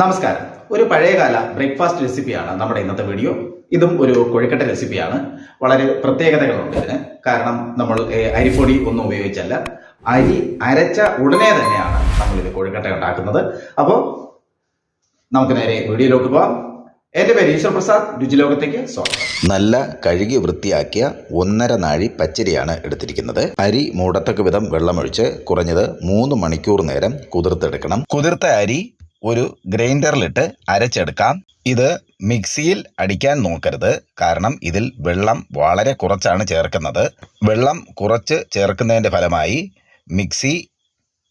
നമസ്കാരം. ഒരു പഴയകാല ബ്രേക്ക്ഫാസ്റ്റ് റെസിപ്പിയാണ് നമ്മുടെ ഇന്നത്തെ വീഡിയോ ഇതും ഒരു കൊഴുക്കട്ട റെസിപ്പിയാണ് വളരെ പ്രത്യേകതകളുണ്ട് ഇതിന്. കാരണം നമ്മൾ അരിപ്പൊടി ഒന്നും ഉപയോഗിച്ചല്ല. അരി അരച്ച ഉടനെ തന്നെയാണ് നമ്മൾ ഇത് കൊഴുക്കട്ട ഉണ്ടാക്കുന്നത്. അപ്പോൾ നമുക്ക് നേരെ വീഡിയോയിലോട്ട് പോകാം എന്റെ പേര് ഈശ്വർ പ്രസാദ്. രുചിലോകത്തേക്ക് സ്വാഗതം. നല്ല കഴുകി വൃത്തിയാക്കിയ ഒന്നര നാഴി പച്ചരിയാണ് എടുത്തിരിക്കുന്നത്. അരി മൂടത്തക്ക വിധം വെള്ളമൊഴിച്ച് കുറഞ്ഞത് മൂന്ന് മണിക്കൂർ നേരം കുതിർത്തെടുക്കണം. കുതിർത്ത അരി ഒരു ഗ്രൈൻഡറിലിട്ട് അരച്ചെടുക്കാം. ഇത് മിക്സിയിൽ അടിക്കാൻ നോക്കരുത്. കാരണം ഇതിൽ വെള്ളം വളരെ കുറച്ചാണ് ചേർക്കുന്നത്. വെള്ളം കുറച്ച് ചേർക്കുന്നതിന്റെ ഫലമായി മിക്സി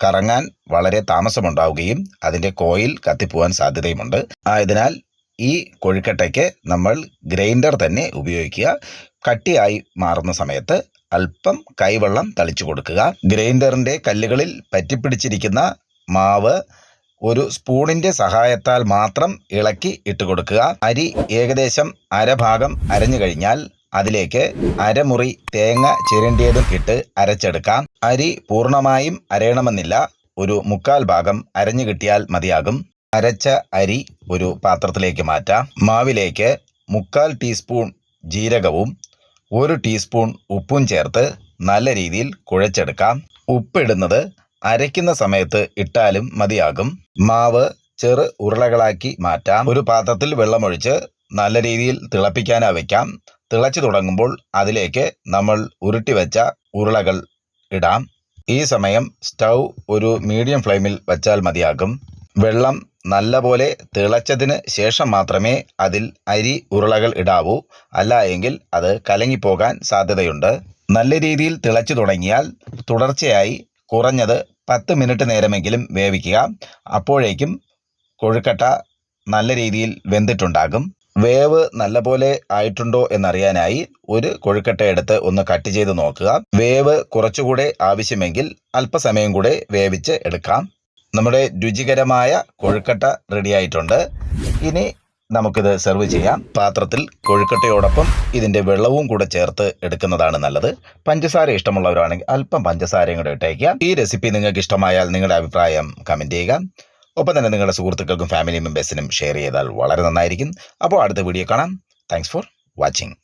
കറങ്ങാൻ വളരെ താമസമുണ്ടാവുകയും അതിന്റെ കോയിൽ കത്തിപ്പോവാൻ സാധ്യതയുമുണ്ട്. ആയതിനാൽ ഈ കൊഴുക്കട്ടയ്ക്ക് നമ്മൾ ഗ്രൈൻഡർ തന്നെ ഉപയോഗിക്കുക. കട്ടിയായി മാറുന്ന സമയത്ത് അല്പം കൈവെള്ളം തളിച്ചു കൊടുക്കുക. ഗ്രൈൻഡറിന്റെ കല്ലുകളിൽ പറ്റിപ്പിടിച്ചിരിക്കുന്ന മാവ് ഒരു സ്പൂണിന്റെ സഹായത്താൽ മാത്രം ഇളക്കി ഇട്ട് കൊടുക്കുക അരി ഏകദേശം അരഭാഗം അരഞ്ഞു കഴിഞ്ഞാൽ അതിലേക്ക് അരമുറി തേങ്ങ ചിരണ്ടിയതും ഇട്ട് അരച്ചെടുക്കാം. അരി പൂർണമായും അരയണമെന്നില്ല. ഒരു മുക്കാൽ ഭാഗം അരഞ്ഞു കിട്ടിയാൽ മതിയാകും. അരച്ച അരി ഒരു പാത്രത്തിലേക്ക് മാറ്റാം. മാവിലേക്ക് മുക്കാൽ ടീസ്പൂൺ ജീരകവും ഒരു ടീസ്പൂൺ ഉപ്പും ചേർത്ത് നല്ല രീതിയിൽ കുഴച്ചെടുക്കാം. ഉപ്പിടുന്നത് അരയ്ക്കുന്ന സമയത്ത് ഇട്ടാലും മതിയാകും. മാവ് ചെറു ഉരുളകളാക്കി മാറ്റാം. ഒരു പാത്രത്തിൽ വെള്ളമൊഴിച്ച് നല്ല രീതിയിൽ തിളപ്പിക്കാനാ വയ്ക്കാം തിളച്ചു തുടങ്ങുമ്പോൾ അതിലേക്ക് നമ്മൾ ഉരുട്ടി വെച്ച ഉരുളകൾ ഇടാം. ഈ സമയം സ്റ്റൗ ഒരു മീഡിയം ഫ്ലെയിമിൽ വെച്ചാൽ മതിയാകും. വെള്ളം നല്ലപോലെ തിളച്ചതിന് ശേഷം മാത്രമേ അതിൽ അരി ഉരുളകൾ ഇടാവൂ. അല്ല എങ്കിൽ അത് കലങ്ങിപ്പോകാൻ സാധ്യതയുണ്ട്. നല്ല രീതിയിൽ തിളച്ചു തുടങ്ങിയാൽ തുടർച്ചയായി കുറഞ്ഞത് പത്ത് മിനിറ്റ് നേരമെങ്കിലും വേവിക്കുക. അപ്പോഴേക്കും കൊഴുക്കട്ട നല്ല രീതിയിൽ വെന്തിട്ടുണ്ടാകും. വേവ് നല്ലപോലെ ആയിട്ടുണ്ടോ എന്നറിയാനായി ഒരു കൊഴുക്കട്ട എടുത്ത് ഒന്ന് കട്ട് ചെയ്ത് നോക്കുക. വേവ് കുറച്ചുകൂടെ ആവശ്യമെങ്കിൽ അല്പസമയം കൂടെ വേവിച്ച് എടുക്കാം. നമ്മുടെ രുചികരമായ കൊഴുക്കട്ട റെഡിയായിട്ടുണ്ട് ഇനി നമുക്കിത് സെർവ് ചെയ്യാം. പാത്രത്തിൽ കൊഴുക്കട്ടയോടൊപ്പം ഇതിന്റെ വെള്ളവും കൂടെ ചേർത്ത് എടുക്കുന്നതാണ് നല്ലത്. പഞ്ചസാര ഇഷ്ടമുള്ളവരാണെങ്കിൽ അല്പം പഞ്ചസാരയും കൂടെ ഇട്ടേക്കാം ഈ റെസിപ്പി നിങ്ങൾക്ക് ഇഷ്ടമായാൽ നിങ്ങളുടെ അഭിപ്രായം കമന്റ് ചെയ്യുക. ഒപ്പം തന്നെ നിങ്ങളുടെ സുഹൃത്തുക്കൾക്കും ഫാമിലി മെമ്പേഴ്സിനും ഷെയർ ചെയ്താൽ വളരെ നന്നായിരിക്കും. അപ്പോൾ അടുത്ത വീഡിയോ കാണാം. Thanks for watching